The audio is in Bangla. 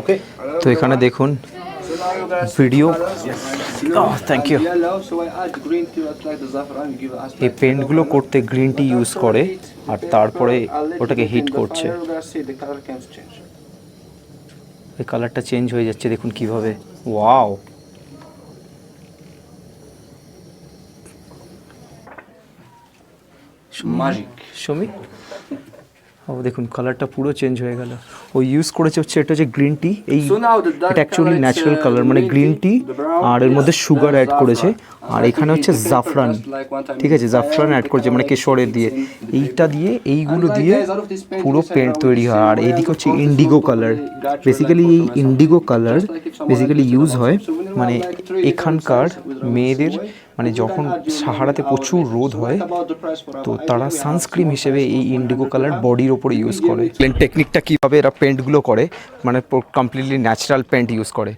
ওকে তো এখানে দেখুন ভিডিও থ্যাংক ইউ এই পেন্টগুলো করতে গ্রিন টি ইউজ করে আর তারপরে ওটাকে হিট করছে। এই কালারটা চেঞ্জ হয়ে যাচ্ছে দেখুন কীভাবে। ওয়াও মাজিক সমি? ও দেখুন কালারটা পুরো চেঞ্জ হয়ে গেল। ও ইউজ করেছে হচ্ছে এটা যে গ্রিন টি এই অ্যাকচুয়ালি ন্যাচারাল কালার মানে গ্রিন টি আর এর মধ্যে সুগার অ্যাড করেছে। আর এখানে হচ্ছে জাফরান ঠিক আছে জাফরান অ্যাড করেছে মানে কেশরের দিয়ে। এইটা দিয়ে এইগুলো দিয়ে পুরো পেন্ট তৈরি হয়। আর এইদিকে হচ্ছে ইন্ডিগো কালার বেসিক্যালি এই ইন্ডিগো কালার বেসিক্যালি ইউজ হয় মানে এখানকার মেয়েদের মানে যখন সাহারাতে প্রচুর রোদ হয়, তো তারা সানস্ক্রিম হিসেবে এই ইন্ডিগো কালার বডির ওপরে ইউজ করে। টেকনিকটা কীভাবে এরা পেন্টগুলো করে মানে কমপ্লিটলি ন্যাচারাল পেন্ট ইউজ করে।